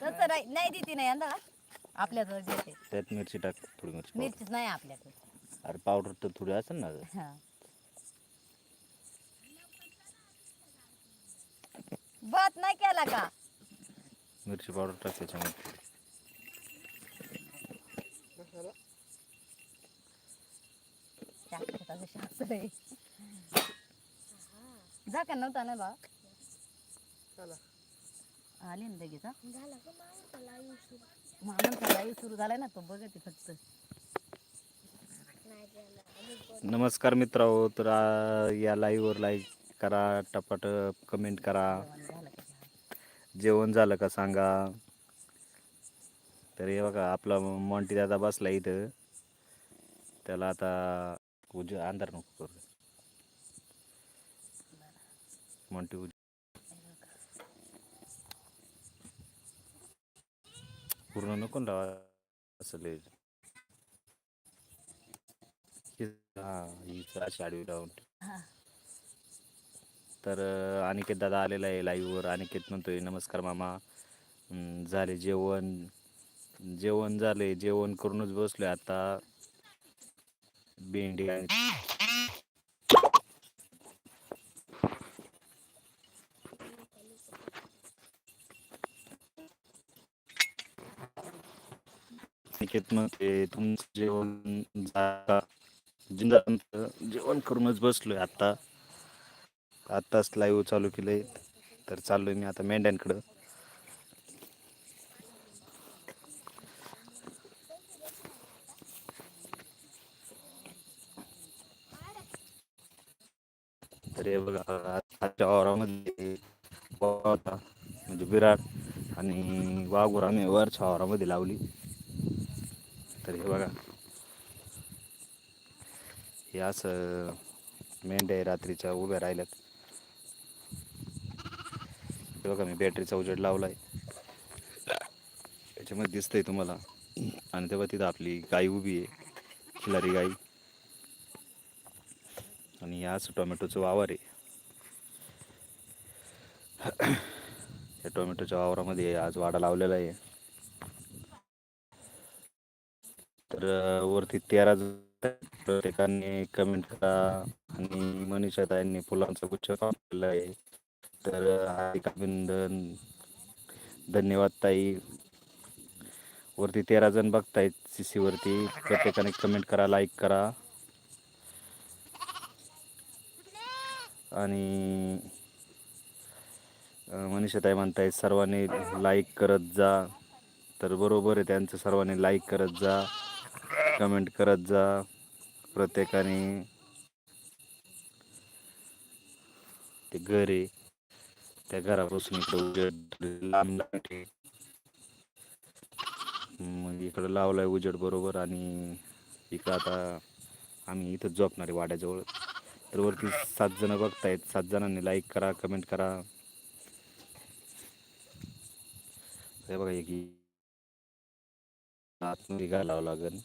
तसं नाही नाही देते नाही यंदा आपल्याकडे देते. त्यात मिरची टाक थोडी मिरची powder. मिरचीच नाही आपल्याकडे. अरे पावडर तर थोडी असेल ना ग. हा. भात नाही केला का? मिरची पावडर टाक त्याच्यामध्ये. शास्त्राचं शास्त्र आहे जा का नव्हता ना बा? आले ना लगेच हा? मामांचा लाईव्ह सुरू? झालाय ना तो बघते फक्त. नमस्कार मित्रांनो तर आ, या लाईव्हवर लाईक करा टपाटप कमेंट करा. जेवण झालं का चहा? जेवण झालं का सांगा? तर हे बघा आपला मॉन्टी दादा बसला इथं. त्याला आता उज अंधार नको करू. उज पूर्ण नको लावा. असं हा आडवी लावून. तर अनिकेत दादा आलेला आहे लाईव्हवर अनिकेत म्हणतोय नमस्कार मामा. झाले जेवण. जेवण झाले. जेवण करूनच बसलोय आता. भेंडी आणि अनिकेत म्हणते तुमचं जेवण झालं. जिंदा जेवण करूनच बसलोय आता. आत्ताच लाईव्ह चालू केलंय. तर चाललोय मी आता मेंढ्यांकडं. तर हे बघा आजच्या वावरामध्ये वावर होता म्हणजे विराट आणि वाघूर आम्ही वरच्या वावरामध्ये लावली. तर हे बघा. हे असं मेंढ्या रात्रीच्या उभ्या राहिल्यात. हे बघा मी बॅटरीचा उजेड लावलाय. त्याच्यामध्ये दिसतंय तुम्हाला. आणि तेव्हा तिथं आपली गाई उभी आहे खिलारी गाई आणि याच टोमॅटोचं वावर आहे. या टोमॅटोच्या वावरामध्ये आज वाडा लावलेला आहे. तर वरती तेरा जण प्रत्येकाने कमेंट करा आणि मनीषा ताईंनी फुलांचा गुच्छ केला आहे. तर हार्दिक अभिनंदन. धन्यवाद ताई. वरती तेरा जण बघतायत सी सी वरती प्रत्येकाने कमेंट करा लाईक करा. आणि मनीषा मनीषाताई म्हणतायत सर्वांनी लाईक करत जा. तर बरोबर आहे त्यांचं सर्वांनी लाईक करत जा. कमेंट करत जा प्रत्येकाने. ते घर आहे. त्या घरापासून इकडे उजेड लांब मग इकडं लावलाय उजेड बरोबर आणि इकडं आता आम्ही इथं झोपणार आहे वाड्याजवळ. तर वरती सात जण बघतायत. सात जणांनी लाईक करा कमेंट करा. बघा एक आतमध्ये घालावं लागेल.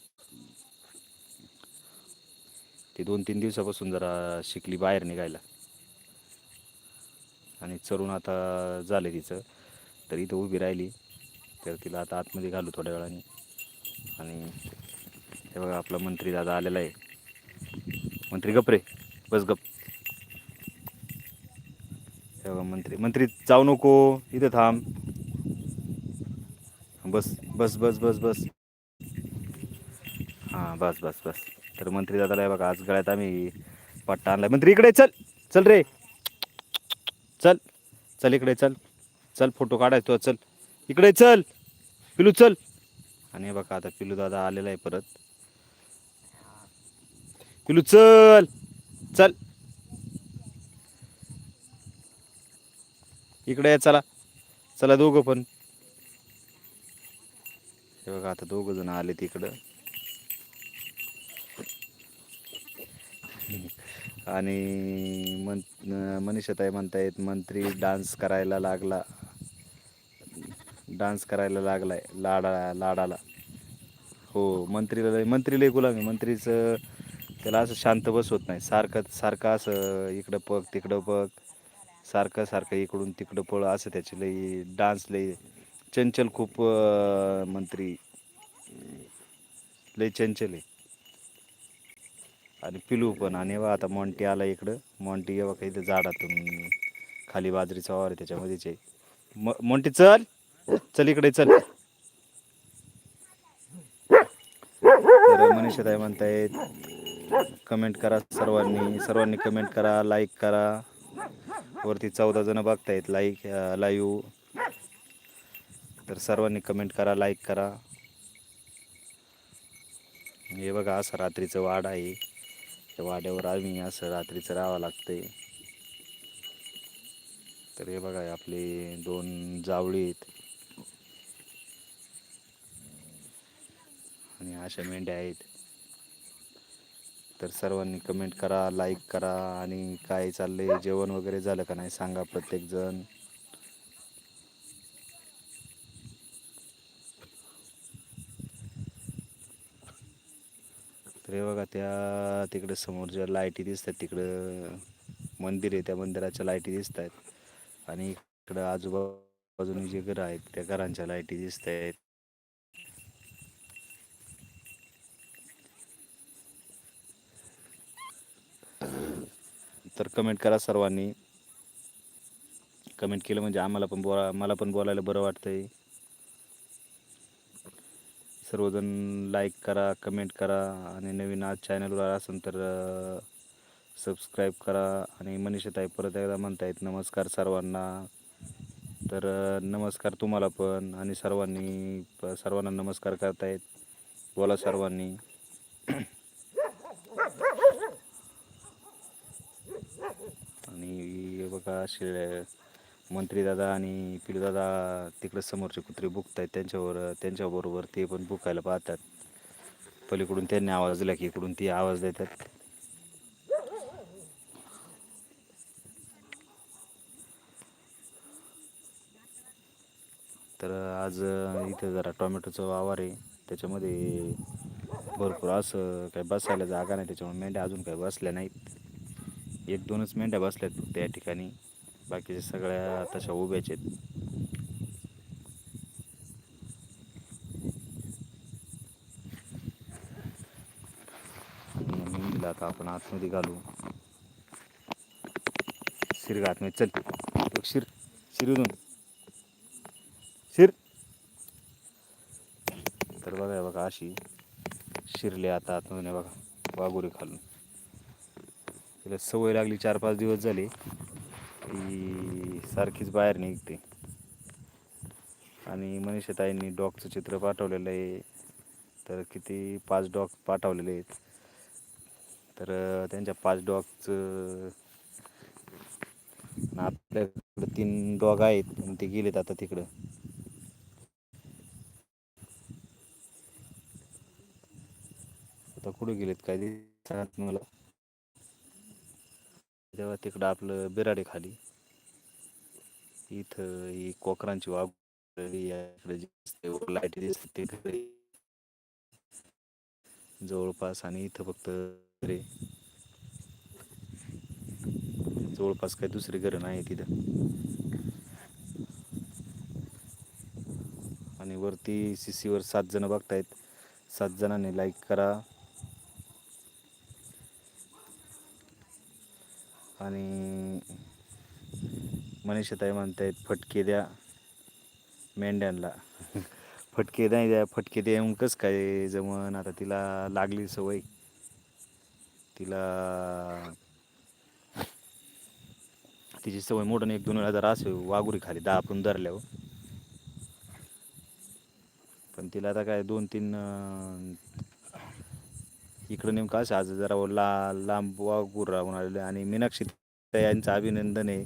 ती दोन तीन दिवसापासून जरा शिकली बाहेर निघायला. आणि चरून आता झालं तिचं. तर इथं उभी राहिली. तर तिला आता आतमध्ये घालू थोड्या वेळाने. आणि हे बघा आपला मंत्री दादा आलेला आहे. मंत्री गप रे. बस गप. हे बघा मंत्री. मंत्री जाऊ नको. इथं थांब. बस बस बस बस बस. हां बस बस बस. तर मंत्री दादाला हे बघा आज गळ्यात आम्ही पट्टा आणलाय. मंत्री इकडे चल चल रे. चल चल इकडे चल. चल फोटो काढायचो चल. इकडे चल पिलू चल. आणि हे बघा आता पिलू दादा आलेला आहे परत. पिलू चल चल. इकडे या चला. चला दोघं पण. हे बघा आता दोघं जण आले तिकडं आणि मन मनीषाताई म्हणतायत मंत्री डान्स करायला लागला. डान्स करायला लागलाय लाडा लाडाला. हो मंत्रीला मंत्री लय गुलाम. आहे मंत्रीचं त्याला असं शांत बस होत नाही. सारखं सारखं असं इकडं बघ तिकडं बघ. सारखं सारखं इकडून तिकडं पळ असं त्याचे लई डान्स लई चंचल खूप मंत्री. लई चंचल आहे. आणि पिलू पण. आणि बा आता मॉन्टी आला इकडं. मॉन्टी बघा इथं झाडातून खाली बाजरीचा वावर आहे त्याच्यामध्येच आहे. म मॉन्टी चल. चल इकडे चल. तर मनीषाताई म्हणतायत कमेंट करा सर्वांनी. सर्वांनी कमेंट करा लाईक करा. वरती चौदा जण बघतायत लाईक लाईव्ह तर सर्वांनी कमेंट करा लाईक करा. हे बघा असं रात्रीचं वाढ आहे. त्या वाड्यावर आम्ही असं रात्रीचं राहावं लागतंय. तर हे बघा आपले दोन जावळी आहेत. आणि अशा मेंढ्या आहेत. तर सर्वांनी कमेंट करा लाईक करा आणि काय चाललंय? जेवण वगैरे झालं का नाही? सांगा प्रत्येकजण. तर हे बघा त्या तिकडे समोर ज्या लाईटी दिसतात तिकडं मंदिर आहे त्या मंदिराच्या लाईटी दिसत आहेत आणि इकडं आजूबाजूनी जे घरं आहेत त्या घरांच्या लाईटी दिसत आहेत तर कमेंट करा सर्वांनी. कमेंट केलं म्हणजे आम्हाला पण बोला मला पण बोलायला बरं वाटतंय. सर्वजण लाईक करा कमेंट करा आणि नवीन आज चॅनलवर असेल तर सबस्क्राईब करा. आणि मनीषाताई परत एकदा म्हणतायत नमस्कार सर्वांना. तर नमस्कार तुम्हाला पण आणि सर्वांनी प- सर्वांना नमस्कार करतायत. बोला सर्वांनी. आणि बघा शिळे मंत्रीदादा आणि पिलूदादा तिकडं समोरचे कुत्रे बुकतायत त्यांच्यावर त्यांच्याबरोबर ते पण बुकायला पाहतात. पलीकडून त्यांनी आवाज दिला की इकडून ती आवाज देतात. तर आज इथं जरा टोमॅटोचं वावर आहे. त्याच्यामध्ये भरपूर असं काही बसायला जागा नाही. त्याच्यामुळे मेंढ्या अजून काही बसल्या नाहीत. एक दोनच मेंढ्या बसल्यात फक्त या ठिकाणी. बाकीच्या सगळ्या तशा उभ्याच आहेत. आणि आता आपण आतमध्ये घालू. शिर आतमध्ये. चल शिर शिर शिर शिर. तर बघा बघा अशी शिरले आता आतमध्ये बघा वाघुरी खालून. तिला सवय लागली चार पाच दिवस झाले. ती सारखीच बाहेर निघते. आणि मनीषाताईंनी डॉगचं चित्र पाठवलेलं आहे. तर किती पाच डॉग पाठवलेले आहेत. तर त्यांच्या पाच डॉगचं आपल्याकडं तीन डॉग आहेत आणि ते गेलेत आता तिकडं. आता कुठे गेलेत काय दिसत मला. तेव्हा तिकडं आपलं बिराडे खाली इथं ही कोकरांची वाघ लाइट दिसते जवळपास आणि इथं फक्त जवळपास काही दुसरी घरं नाही तिथं. आणि वरती CC वर सात जण बघतायत. सात जणांनी लाईक करा. आणि मनीषाताई म्हणतायत फटके द्या मेंढ्यांना. फटके नाही द्या फटके द्या येऊन कसं काय जमन. आता तिला लागली सवय. तिला तिची सवय मोठं एक दोन वेळा जरा असे वाघुरी खाली दहा आपण धरल्यावर हो. पण तिला आता काय दोन तीन इकडं नेमकं असं आज जरा ला लांब वागूर राहून आलेले आणि मीनाक्षी यांचं अभिनंदन आहे.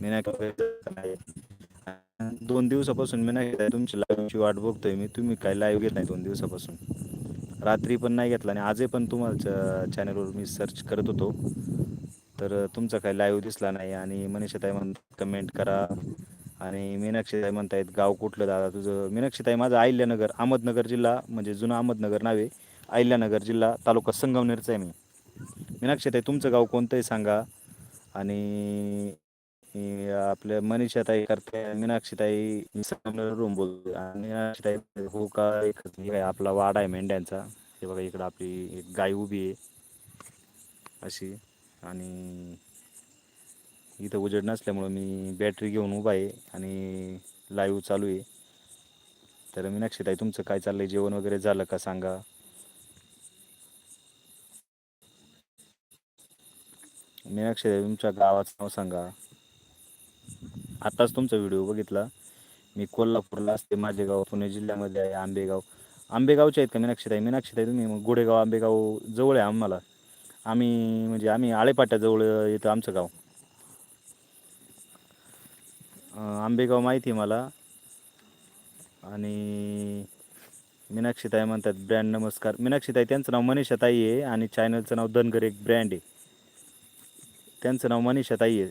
मीनाक्षी दोन दिवसापासून मीनाक्षी तुमची लाईव्हची वाट बघतोय मी. तुम्ही काय लाईव्ह घेत नाही दोन दिवसापासून? रात्री पण नाही घेतला आणि आजही पण तुम्हाला चॅनलवर मी सर्च करत होतो. तर तुमचा काही लाईव्ह दिसला नाही आणि मनीषाताई म्हण कमेंट करा. आणि मीनाक्षीताई म्हणतायत गाव कुठलं दादा तुझं? मीनाक्षीताई माझं आहिल्यानगर अहमदनगर जिल्हा म्हणजे जुनं अहमदनगर नावे अहिल्यानगर जिल्हा तालुका संगमनेरचा आहे मी. मीनाक्षीताई तुमचं गाव कोणतंही सांगा. आणि आपल्या मनीषाताई करते मीनाक्षीताई मी रूम बोलतो आणि मीनाक्षीताई हो का एक काय आपला वाडा आहे मेंढ्यांचा. हे बघा इकडं आपली एक गाय उभी आहे. अशी. आणि इथं उजेड नसल्यामुळं मी बॅटरी घेऊन उभा आहे आणि लाईव्ह चालू आहे. तर मीनाक्षीताई तुमचं काय चाललंय? जेवण वगैरे झालं का? सांगा. मीनाक्षीताई तुमच्या गावाचं नाव सांगा. आताच तुमचा व्हिडिओ बघितला. मी कोल्हापूरला असते माझे गाव पुणे जिल्ह्यामध्ये आहे आंबेगाव. आंबेगावचे आहेत का मीनाक्षीताई? मीनाक्षीताई तुम्ही मग गोडेगाव आंबेगाव जवळ आहे आम्हाला. आम्ही म्हणजे आम्ही आळेपाट्याजवळ येतं आमचं गाव. आंबेगाव माहिती आहे मला. आणि मीनाक्षीताई म्हणतात ब्रँड नमस्कार. मीनाक्षीताई त्यांचं नाव मनीषाताई आहे आणि चॅनलचं नाव धनगर एक ब्रँड आहे. त्यांचं नाव मनीषाताई आहे.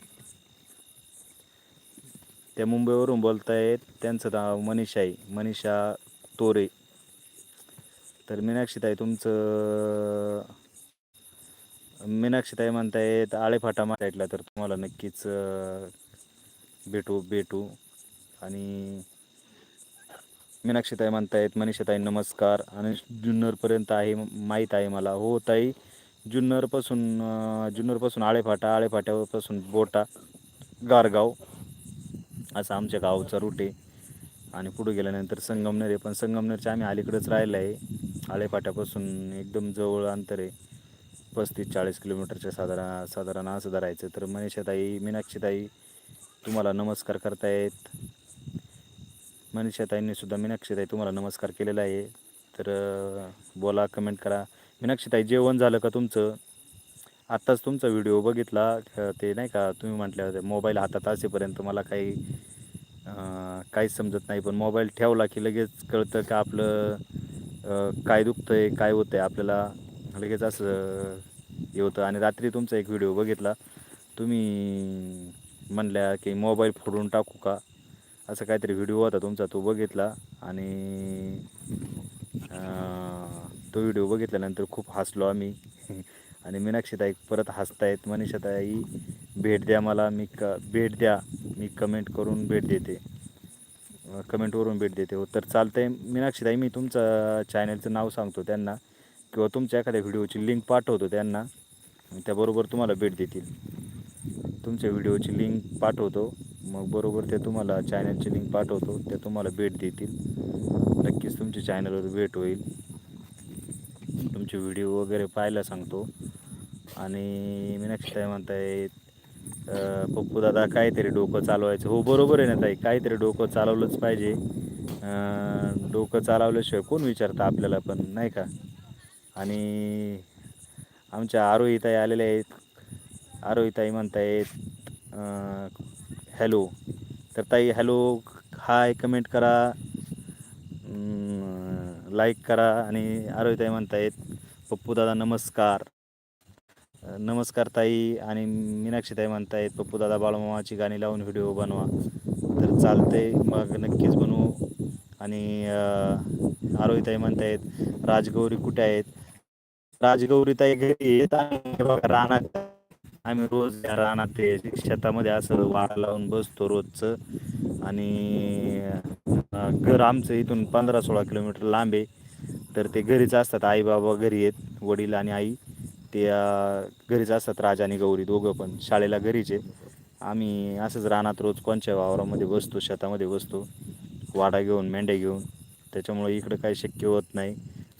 त्या मुंबईवरून बोलतायत त्यांचं नाव मनीषा आहे. मनीषा तोरे. तर मीनाक्षीताई तुमचं मीनाक्षीताई म्हणतायत आळेफाटा मारायला तर तुम्हाला नक्कीच भेटू भेटू. आणि मीनाक्षीताई म्हणतायत मनीषाताई नमस्कार. आणि जुन्नरपर्यंत आहे माहीत आहे मला. हो ताई जुन्नरपासून जुन्नरपासून आळेफाटा आळेफाट्यापासून बोटा गारगाव असा आमच्या गावचा रूट आहे. आणि पुढे गेल्यानंतर संगमनेर आहे. पण संगमनेरच्या आम्ही अलीकडेच राहिलं आहे. आळेफाट्यापासून एकदम जवळ अंतर आहे. पस्तीस चाळीस किलोमीटरच्या साधारण साधारण असं धरायचं. तर मनीषाताई मीनाक्षीताई तुम्हाला नमस्कार करतायत. मनीषाताईंनीसुद्धा मीनाक्षीताई तुम्हाला नमस्कार केलेला आहे. तर बोला कमेंट करा. मीनाक्षीताई जेवण झालं का तुमचं? आत्ताच तुमचा व्हिडिओ बघितला ते नाही का तुम्ही म्हटल्या होत्या मोबाईल हातात असेपर्यंत मला काही काहीच समजत नाही पण मोबाईल ठेवला की लगेच कळतं का आपलं काय दुखतं आहे काय होतं आहे आपल्याला लगेच असं हे होतं. आणि रात्री तुमचा एक व्हिडिओ बघितला तुम्ही म्हणल्या की मोबाईल फोडून टाकू का? असं काहीतरी व्हिडिओ होता तुमचा तो बघितला आणि तो व्हिडिओ बघितल्यानंतर खूप हसलो आम्ही. आणि मीनाक्षीताई परत हसतायत. मनीषाताई भेट द्या मला मी क भेट द्या. मी कमेंट करून भेट देते. कमेंटवरून भेट देते. हो तर चालतं आहे मीनाक्षीताई मी तुमचं चॅनलचं नाव सांगतो त्यांना. किंवा तुमच्या एखाद्या व्हिडिओची लिंक पाठवतो त्यांना. त्याबरोबर तुम्हाला भेट देतील. तुमच्या व्हिडिओची लिंक पाठवतो. मग बरोबर ते तुम्हाला चॅनलची लिंक पाठवतो. ते तुम्हाला भेट देतील. नक्कीच तुमच्या चॅनलवर भेट होईल. तुमचे व्हिडिओ वगैरे पाहायला सांगतो. आणि मीनाक्षी ताई म्हणताय पप्पू दादा काहीतरी डोकं चालवायचं. हो बरोबर आहे ना ताई काहीतरी डोकं चालवलंच पाहिजे. डोकं चालवल्याशिवाय कोण विचारतं आपल्याला पण नाही का? आणि आमच्या आरोहीताई आलेल्या आहेत. आरोहीताई म्हणतायत हॅलो. तर ताई हॅलो हाय कमेंट करा. लाईक करा आणि आरोहीताई म्हणतायत पप्पू दादा नमस्कार नमस्कार ताई आणि मीनाक्षीताई म्हणतायत पप्पू दादा बाळमामाची गाणी लावून व्हिडिओ बनवा. तर चालतंय मग नक्कीच बनवू. आणि अं, आरोहीताई म्हणतायत राजगौरी कुठे आहेत? राजगौरीताई घरी येत आणि बघा रानात. आम्ही रोज रानात शेतामध्ये असं वाडा लावून बसतो रोजचं. आणि घर आमचं इथून पंधरा सोळा किलोमीटर लांब आहे. तर ते घरीच असतात. आई बाबा घरी आहेत वडील आणि आई. ते घरीच असतात राजा आणि गौरी दोघं पण. शाळेला घरीच आहे. आम्ही असंच रानात रोज कोणच्या वावरामध्ये बसतो शेतामध्ये बसतो. वाडा घेऊन मेंढ्या घेऊन. त्याच्यामुळे इकडं काही शक्य होत नाही.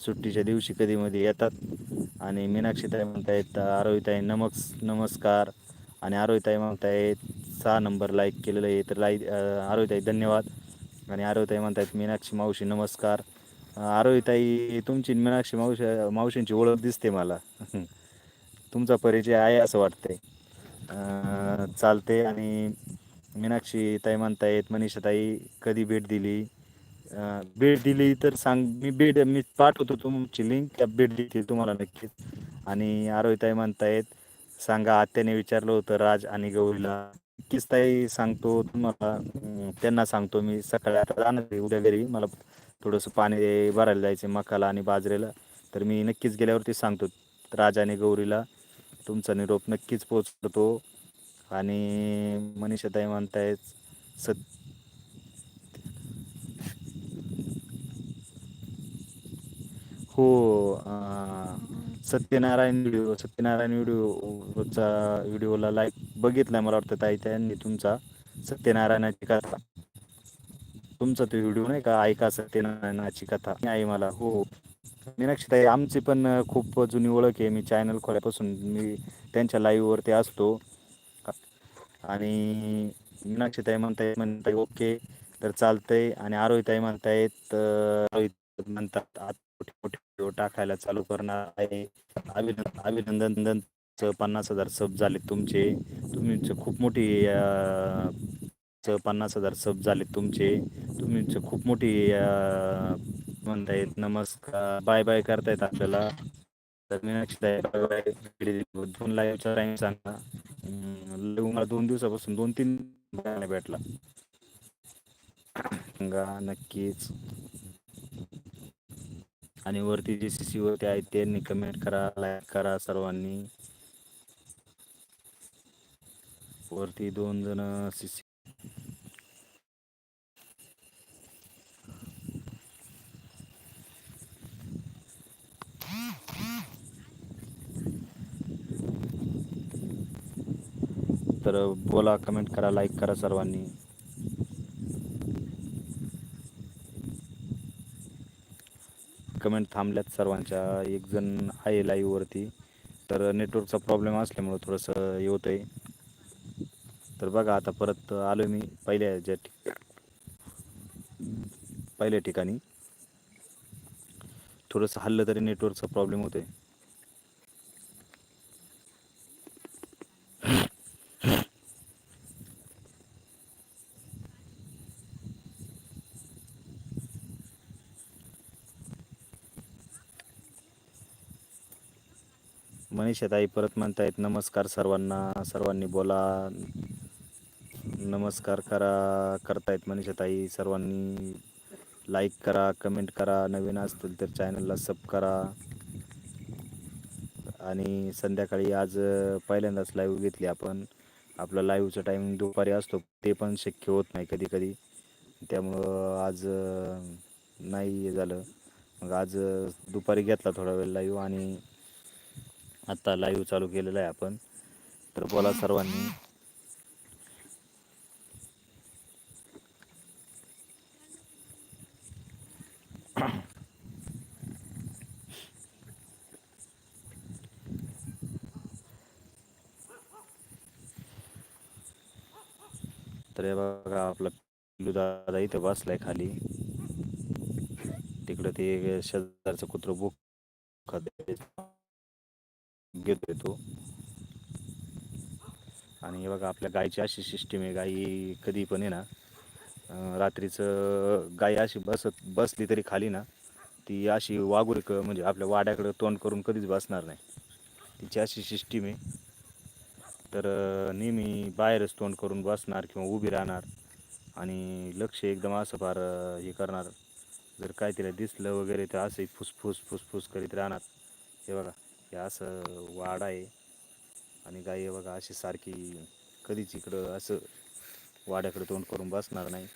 सुट्टीच्या दिवशी कधीमध्ये येतात. आणि मीनाक्षीताई म्हणतायत आरोहीताई नमक नमस्कार. आणि आरोहीताई म्हणतायत सहा नंबर लाईक केलेलं आहे. तर लाईक आरोहीताई धन्यवाद. आणि आरोहीताई म्हणतात मीनाक्षी मावशी नमस्कार. आरोहीताई तुमची मीनाक्षी मावशी मावशींची ओळख दिसते मला. तुमचा परिचय आहे असं वाटतंय. चालते आणि मीनाक्षी ताई म्हणतायत मनीषाताई कधी भेट दिली? भेट दिली तर सांग मी भेट मी पाठवतो तुमची लिंक त्या भेट देतील तुम्हाला नक्कीच. आणि आरोहीताई म्हणतायत सांगा आत्याने विचारलं होतं राज आणि गौरीला नक्कीच ताई सांगतो तुम्हाला. त्यांना सांगतो मी सकाळी आता जाणार आहे उद्या घरी. मला थोडंसं पाणी भरायला जायचं मकाला आणि बाजरीला. तर मी नक्कीच गेल्यावरती सांगतो राजाने गौरीला. तुमचा निरोप नक्कीच पोचतो आणि मनीषाताई म्हणतायत सत हो सत्यनारायण व्हिडिओ सत्यनारायण व्हिडिओचा व्हिडिओला लाईक बघितलाय मला वाटतं ताई त्यांनी तुमचा सत्यनारायणाची कथा. तुमचा तो व्हिडिओ नाही का? ऐका सत्यनारायणाची कथा. आई मला हो. मीनाक्षी ताई आमची पण खूप जुनी ओळख आहे. मी चॅनल खोल्यापासून मी त्यांच्या लाईव्हवरती असतो. आणि मीनाक्षी ताई म्हणताय म्हणताय ओके तर चालतंय. आणि आरोहीताई म्हणतायत म्हणतात आज मोठे मोठे टाकायला चालू करणार आहे. अभिनंदन अभिनंदन च पन्नास हजार सब झाले तुमचे. तुमचे खूप मोठी पन्नास हजार सब झाले तुमचे. तुमचे खूप मोठी म्हणतायत नमस्कार. बाय बाय करतायत आपल्याला. तर मीनाक्षी बाय बाय दोन लाईव्हचा सांगा. मला दोन दिवसापासून दोन तीन भेटला. नक्कीच. आणि वरती जे सी सी वरती आहेत त्यांनी कमेंट करा लाईक करा सर्वांनी. वरती दोन जण सी सी तर बोला कमेंट करा लाईक करा सर्वांनी. कमेंट थांबल्यात सर्वांच्या. एक जण आहे लाईववरती तर नेटवर्कचा प्रॉब्लेम असल्यामुळं थोडंसं हे आहे तर बघा आता परत आलो मी पहिल्या ज्या पहिल्या ठिकाणी. थोडंसं हल्लं तरी नेटवर्कचा प्रॉब्लेम होतोय. मनीषाताई परत म्हणतायत नमस्कार सर्वांना सर्वांनी बोला. नमस्कार करा करतायत मनीषाताई सर्वांनी. लाईक करा कमेंट करा नवीन असतील तर चॅनलला सब करा. आणि संध्याकाळी आज पहिल्यांदाच लाईव्ह घेतली आपण. आपलं लाईव्हचा टायमिंग दुपारी असतो ते पण शक्य होत नाही कधी कधी त्यामुळं आज नाही हे झालं. मग आज दुपारी घेतला थोडा वेळ लाईव्ह आणि आत्ता लाईव्ह चालू केलेला आहे आपण. तर बोला सर्वांनी. तर हे बघा आपला पिल्लू दादा इथे बसलाय खाली. तिकडं ते शेजारचं कुत्र बुक घेतोय तो आणि हे बघा आपल्या गायची अशी सिस्टीम आहे. गाई कधी पण आहे ना रात्रीचं गाय अशी बसत बसली तरी खाली ना ती अशी वाघुरक म्हणजे आपल्या वाड्याकडं तोंड करून कधीच बसणार नाही. तिची अशी सिस्टीम आहे. तर नेहमी बाहेरच तोंड करून बसणार किंवा उभी राहणार आणि लक्ष एकदम असं फार हे करणार. जर काय तिला दिसलं वगैरे तर असंही फुसफुस फुसफुस करीत राहणार. हे बघा. हे असं वाड आहे. आणि गाई हे बघा अशी सारखी कधीच इकडं असं वाड्याकडे तोंड करून बसणार नाही.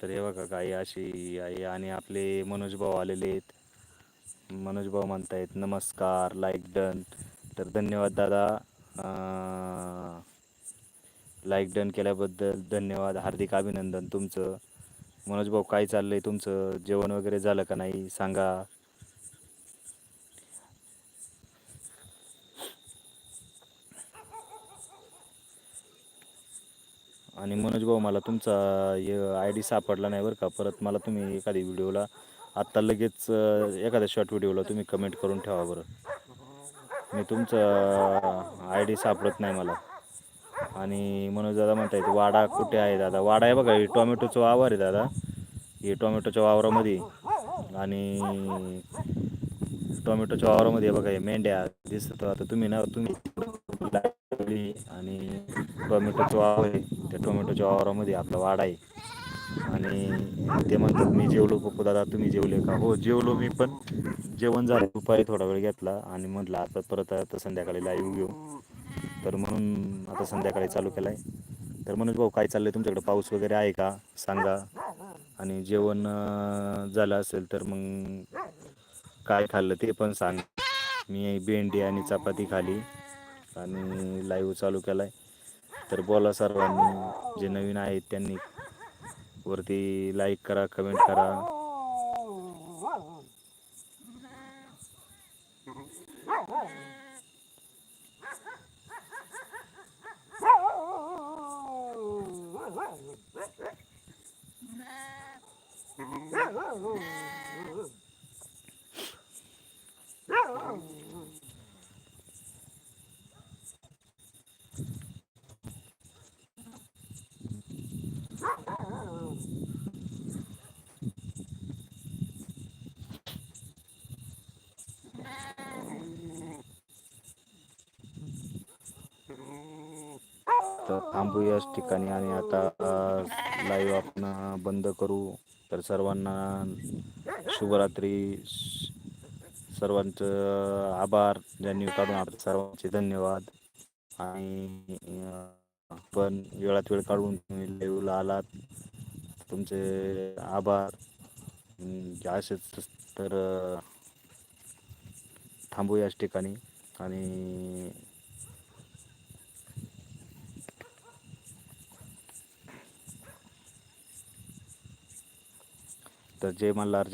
तर हे बघा गाई अशी आहे आणि आपले मनोज भाऊ आलेले आहेत. मनोज भाऊ म्हणतायत नमस्कार लाईक डन तर धन्यवाद दादा. लाईक डन केल्याबद्दल धन्यवाद हार्दिक अभिनंदन तुमचं. मनोज भाऊ काय चाललंय तुमचं? जेवण वगैरे झालं का नाही? सांगा. आणि मनोज भाऊ मला तुमचा आय डी सापडला नाही बरं का. परत मला तुम्ही एखादी व्हिडिओला आत्ता लगेच एखाद्या शॉर्ट व्हिडिओला तुम्ही कमेंट करून ठेवा बरं. मी तुमचं आय डी सापडत नाही मला. आणि मनोज दादा म्हणतायत वाडा कुठे आहे दादा? वाडा आहे बघा हे टोमॅटोचं वावर आहे दादा. हे टोमॅटोच्या वावरामध्ये आणि टोमॅटोच्या वावरामध्ये बघा हे मेंढ्या दिसत आता तुम्ही ना तुम्ही आणि टोमॅटोचं वावर आहे. त्या टोमॅटोच्या वावरामध्ये आपला वाडा आहे. आणि ते म्हणतात मी जेवलो पप्पू दादा तुम्ही जेवले का? हो जेवलो मी पण. जेवण झालं दुपारी थोडा वेळ घेतला आणि म्हटलं आता परत आता संध्याकाळी लाईव्ह घेऊ. तर म्हणून आता संध्याकाळी चालू केला आहे तर म्हणून भाऊ काय चाललं आहे तुमच्याकडे पाऊस वगैरे आहे का? सांगा. आणि जेवण झालं असेल तर मग काय खाल्लं ते पण सांग. मी भेंडी आणि चपाती खाली आणि लाईव्ह चालू केला आहे तर बोला सर्वांनी जे नवीन आहेत त्यांनी वरती लाईक करा कमेंट करा. तर थांबू याच ठिकाणी आणि आता लाईव्ह आपण बंद करू. तर सर्वांना शुभरात्री. सर्वांचं आभार. ज्यांनी काढून आपल्या सर्वांचे धन्यवाद. आणि पण वेळात वेळ काढून तुम्ही लाईव्हला आलात. तुमचे आभार. म्हणजे असेच तर थांबू याच ठिकाणी. आणि तर जय मल्हार जय